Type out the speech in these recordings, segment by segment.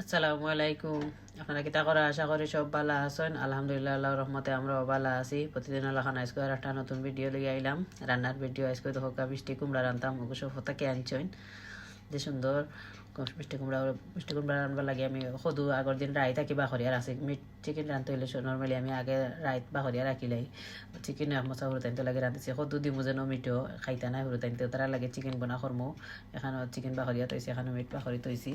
আসসালামু আলাইকুম। আপনারা কিতা করা? আশা করি সব ভালো আছেন। আলহামদুলিল্লাহ, আল্লাহর রহমতে আমরাও ভালো আছি। প্রতিদিন আল্লাহ আজকে আর একটা নতুন ভিডিও লিগে আইলাম। রান্নার ভিডিও আজকে তো হোকা, মিষ্টি কুমড়া রান্তাম ওকে সব হতাকে আনছেন। যে সুন্দর মিষ্টি কুমড়া মিষ্টি কুমড়া রান্নার লাগে আমি সদু আগর দিন রাই থাকি বাখরিয়া রাখছি মিট চিকেন রান্ধতে হইলে নর্মালি আমি আগে রাইত বাখরিয়া রাখিলাই চিকেন মশা হরু তাইতে লাগে রাঁধিছে সদু দিমু যেন মিঠো, খাইতা নাই হরু তাইতে তারা লাগে চিকেন বনা করমু এখানে চিকেন বাখরিয়া তৈছি এখানে মিট বাখরি তৈছি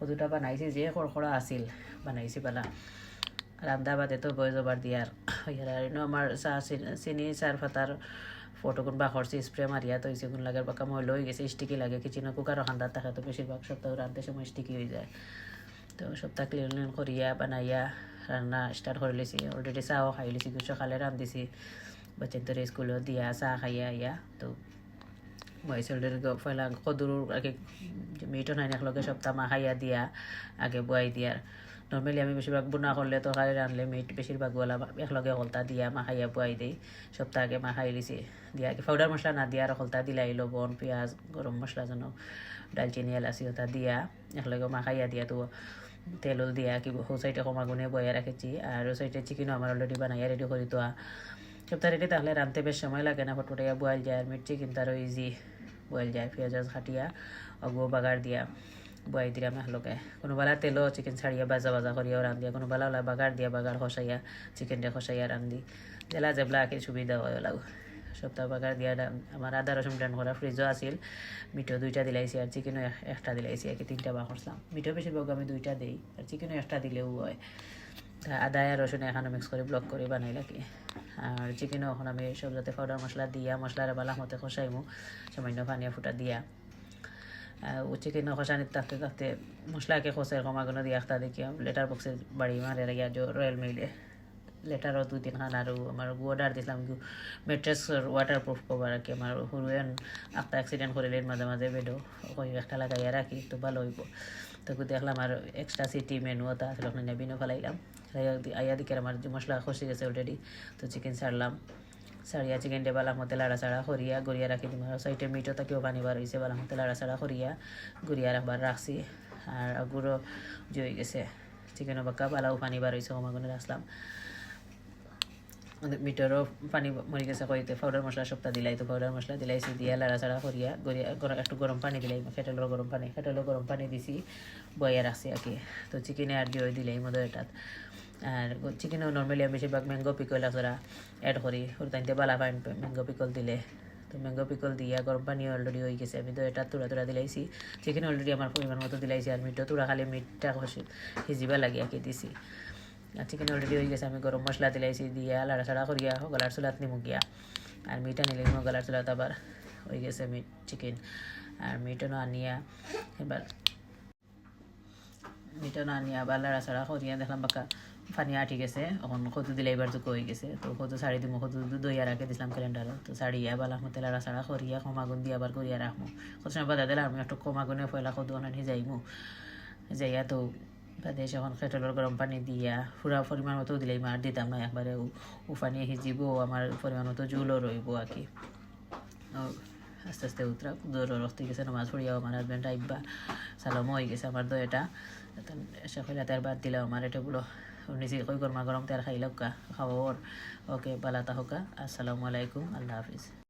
কতটা বানাইছি যে খড়খড়া আছিল, বানাইছি পালা। রান্ধা বাদে তো বয় জবার দিয়ার ইয়ার চাহ চিনি- চার ফাতার ফটো কোনবা খরচি স্প্রে মারিয়া তো কোন লাগে বাকা মই লই গেছে স্টিকি লাগে কিচেনে কুকারও খান্দার থাকে তো বেশিরভাগ সপ্তাহ রান্ধতে সময় স্টিকি হয়ে যায়। তো সপ্তাহ ক্লিন করিয়া বানাইয়া রান্না স্টার্ট করে লিছি। অলরেডি চাও খাই লিছি সকালে রান্ধিছি বাচ্চাদের তোর স্কুলে দিয়া, চাহ খাইয়া আইয়া তো মই চলদের ফেলা কদুর আগে মিটও নাই একলগে সপ্তাহ মা খাইয়া দিয়া, আগে বুয়াই দিয়ার নর্মালি আমি বেশিরভাগ বুনা করলে তরকারি রানলে মিট বেশিরভাগ গলা একলগে হলতা দিয়া মা খাইয়া বুয়াই দেই। সপ্তাহ আগে মা খাই লিছি দিয়া। পাউডার মশলা না দিয়া আর হলতা দিলাই লবণ, পেঁয়াজ গরম মশলা যেন ডালচিনি এলাচি হতা দিয়া একলগে মা খাইয়া দিয়া তো তেল দিয়া কি সৌ সাইডে কমা গুনে বয়া রাখেছি আর ও সাইডে চিকেনও আমার অলরেডি বানাইয়া রেডি করে তোয়া রেডি তাহলে রানতে বেশ সময় লাগে না। ফটফটাইয়া বয়েল যায় আর মিট চিকেন তারও ইজি বয়েল যায়, পেঁয়াজ খাটিয়া অগু, বাগার দিয়া বয়াই দিলাম এহলোকে কোনো বেলা তেলও চিকেন ছাড়িয়া বাজা বাজা করিয়াও রান্ধিয়া কোনো বেলা ওলা বাগার দিয়া বাগার খসাইয়া চিকেন দিয়া খসাইয়া রান্ধি জেলা জেবলা আগে সুবিধা হয় ওলাও। সপ্তাহ বাগার দিয়া আমার আদা রসুন ব্র্যান্ড করা ফ্রিজও আছিল। মিঠো দুইটা দিলাইছি আর চিকেনও এক- একটা দিলাইছি আর কি তিনটা বা করছিলাম মিঠো বেশিরভাগ আমি দুইটা দিই আর চিকেনও একটা দিলেও হয়। আদা আর রসুন এখানে মিক্স করে ব্লক করে বানাই রাখি আর চিকেনও এখন আমি সব যাতে পাউডার মশলা দিয়া, মশলার বালা মতে খসাইমু, সামান্য পানিয়া ফুটা দিয়া। ও চিকেন খসানি থাকতে থাকতে মশলাকে খসাই কমাগুলো দিয়া একটা দেখি, লেটার বক্সে বাড়ি মারে গিয়া রয়্যাল মিলে লেটারও দুই তিন খান আৰু আমাৰ অৰ্ডাৰ দিছিলাম মেট্ৰেছ ৱাটাৰ প্ৰুফ কভাৰ কি আমাৰ সৰুৱে একটা এক্সিডেণ্ট কৰিলে মাজে মাজে বেডো কই একটা লাগাই রাখি তো ভালো হইব। তো দেখলাম আর এক্সট্রা সিটি মেনু ওটা আসলে ওখানে নেবিনও ফেলাইলাম আইয়া দিকে আমার মশলা খসে গেছে অলরেডি তো চিকেন ছাড়লাম ছাড়িয়া চিকেন ডে বালা মতে লাড়া চাড়া করিয়া গড়িয়া রাখি দিম আর সাইডে মিটও তাকেও পানি বার হয়েছে বালা মতে লাড়া চাড়া করিয়া গড়িয়া রাখবার রাখছি আর আগুরও জই গেছে চিকেনও বাক্কা বালাও পানি বার হয়েছে কমাগুনে রাখলাম মিটারও পানি মরি গেছে কইতে পাউডার মশলা সপ্তাহ দিলাই তো পাউডার মশলা দিলাইছি দিয়া লাড়াচাড়া করিয়া গড়িয়া গর- একটু গরম পানি দিলাই খেটেলের গরম পানি খেটেলের গরম পানি দিছি বয়া রাখছি কি তো চিকেনে আর দিয়ে দিলাই মধ্যে এটাত আর চিকেনও নর্মালি আমি বেশিরভাগ ম্যাঙ্গো পিকল আপনারা অ্যাড করি ওর তাইতে বালা পাইন ম্যাঙ্গো পিকল দিলে। তো ম্যাঙ্গো পিকল দিয়া গরম পানি অলরেডি হয়ে গেছে, আমি তো এটা তুড়া তুড়া দিলাইছি। চিকেন অলরেডি আমার পরিমাণ মতো দিলাইছি আর মিটও তুড়া খালি মিটটা সিজিবা লাগে আর কি দিছি। চিকেন অলরেডি হয়ে গেছে আমি গরম মশলা দিলাইছি দিয়া লাড়াচাড়া করিয়া গলার চুলাত নিমু গিয়া আর মিটা নিলে গলার চুলাত আবার হয়ে গেছে মিট চিকেন আর মিটনও আনিয়া এবার মিটনও আনিয়া আবার লাড়াচাড়া করিয়া দেখলাম বাকা পানি আটি গেছে এখন সদু দিলে এবার জোক হয়ে গেছে তো সদু শাড়ি দিমু সদু দইয়া রাখে দিছিলাম ক্যালেন্ডারও তো শাড়িয়া বালা মতে লাড়াচাড়া করিয়া কমাগুন দিয়ে আবার করিয়া রাখমু কত সময় বাদা দিলে আমি একটু কমাগুনে ফয়লা সদু অনানি যাইমু যাইয়া তো বাদে যখন কেটলের গরম পানি দিয়া পুরা পরিমাণ মতো দিলেই মার দিতাম না, একবারে উফানি সিজিব, আমার পরিমাণ মতো জুলও রইব আর কি। আস্তে আস্তে উতরা, দৌড় রস্তি গেছে, নামাজ পড়িয়াও আমার হাজব্যান্ড আইবা সালামও হয়ে গেছে আমার দইটা এসে কইলা তার বাদ দিলাম আমার, এটা বলো নিজে কই গরমা গরম তেল খাইলাম কা? খাওয়ার ওকে বালাতা হোকা আসসালামু আলাইকুম, আল্লাহ হাফিজ।